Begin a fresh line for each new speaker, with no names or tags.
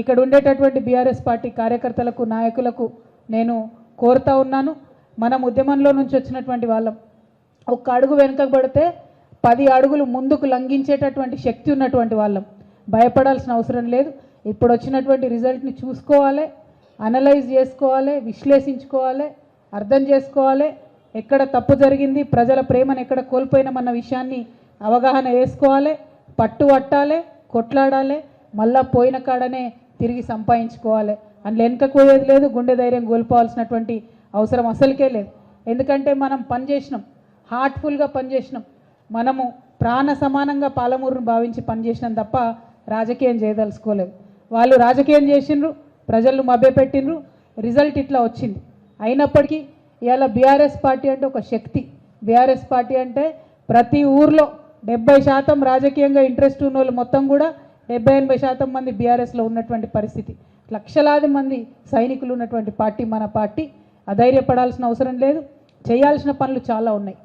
ఇక్కడ ఉండేటటువంటి BRS party కార్యకర్తలకు నాయకులకు నేను కోరుతా ఉన్నాను. మనం ఉద్యమంలో నుంచి వచ్చినటువంటి వాళ్ళం. ఒక్క అడుగు వెనుకబడితే పడితే పది అడుగులు ముందుకు లంఘించేటటువంటి శక్తి ఉన్నటువంటి వాళ్ళం. భయపడాల్సిన అవసరం లేదు. ఇప్పుడు వచ్చినటువంటి రిజల్ట్ని చూసుకోవాలి అనలైజ్ చేసుకోవాలి విశ్లేషించుకోవాలి అర్థం చేసుకోవాలి. ఎక్కడ తప్పు జరిగింది ప్రజల ప్రేమను ఎక్కడ కోల్పోయినామన్న విషయాన్ని అవగాహన వేసుకోవాలి పట్టు పట్టాలి కొట్లాడాలి. మళ్ళా పోయిన కాడనే తిరిగి సంపాదించుకోవాలి. అందులో వెనకపోయేది లేదు గుండె ధైర్యం కోల్పోవాల్సినటువంటి అవసరం అసలుకే లేదు. ఎందుకంటే మనం పని చేసినాం హార్ట్ఫుల్గా పనిచేసినాం. మనము ప్రాణ సమానంగా పాలమూరును భావించి పనిచేసినాం తప్ప రాజకీయం చేయదలుచుకోలేదు. వాళ్ళు రాజకీయం చేసిండ్రు ప్రజలను మభ్యపెట్టిండ్రు రిజల్ట్ ఇట్లా వచ్చింది. అయినప్పటికీ ఇవాళ బీఆర్ఎస్ పార్టీ అంటే ఒక శక్తి. బీఆర్ఎస్ పార్టీ అంటే ప్రతి ఊర్లో డెబ్బై శాతం రాజకీయంగా ఇంట్రెస్ట్ ఉన్న వాళ్ళు మొత్తం కూడా డెబ్బై ఎనభై శాతం మంది బీఆర్ఎస్లో ఉన్నటువంటి పరిస్థితి. లక్షలాది మంది సైనికులు ఉన్నటువంటి పార్టీ మన పార్టీ. అధైర్యపడాల్సిన అవసరం లేదు. చేయాల్సిన పనులు చాలా ఉన్నాయి.